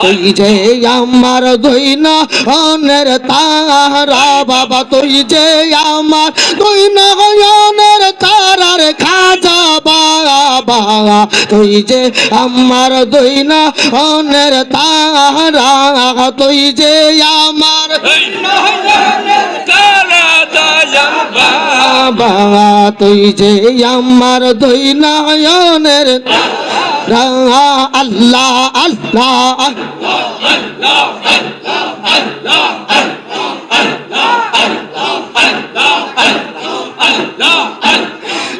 তুই যে আমার দুই না অনের তারা বাবা তুই যে আমার দুই না অনের তারার খাজা বাবা তুই যে আমার দুই না অনের তারা তুই যে আমার তারা বাবা। তুই যে আমার দুই নয়নের রাঙা আল্লাহ আল্লাহ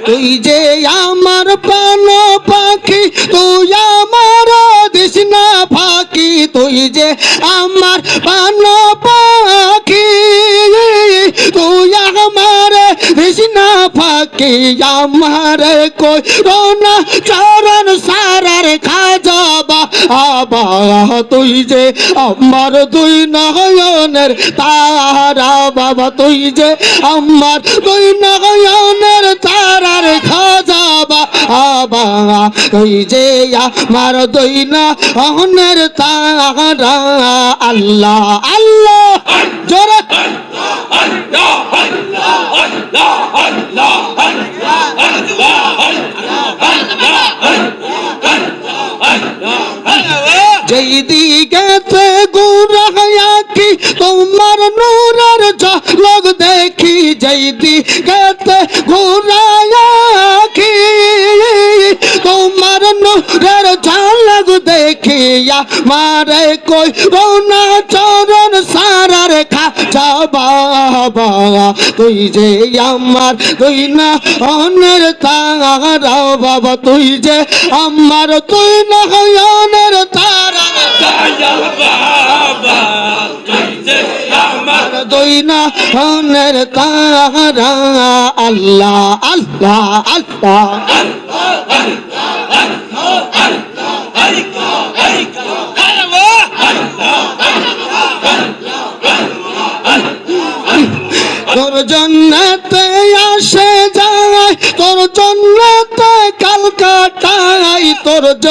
তুই যে আমার প্রাণ পাখি, তুই আমার দিস না ফাঁকি। তুই যে আমার প্রাণ পাখি, তুই আমার না ফাঁকি, আমার কই? রোনা চরণ সারার খাজা বাবা তুই যে আমার দুই নয়নের তারা, বাবা, তুই যে আমার দুই নয়নের তারার খাজা বাবা তুই যে আমার দুই নয়নের তারা, আল্লাহ আল্লাহ যেই গুড়াইয়া কি তোমার নূরের ঝলক দেখি। যেই দিকেতে ঘুরাইয়া কি তোমার নূরের ঝলক দেখিয়া মারে কই রোনা চরণ সারার খাচা বাবা, তুই যে আমার তুই না অনের তারা, বাবা, তুই যে আমার তুই না অনের তারা। তুই যে আমার দুই না অনের তারা, আল্লাহ আল্লাহ আল্লাহ। তোর জন্যতে আসে যায়, তোর জন্যতে কালকাটাই তোর জন্য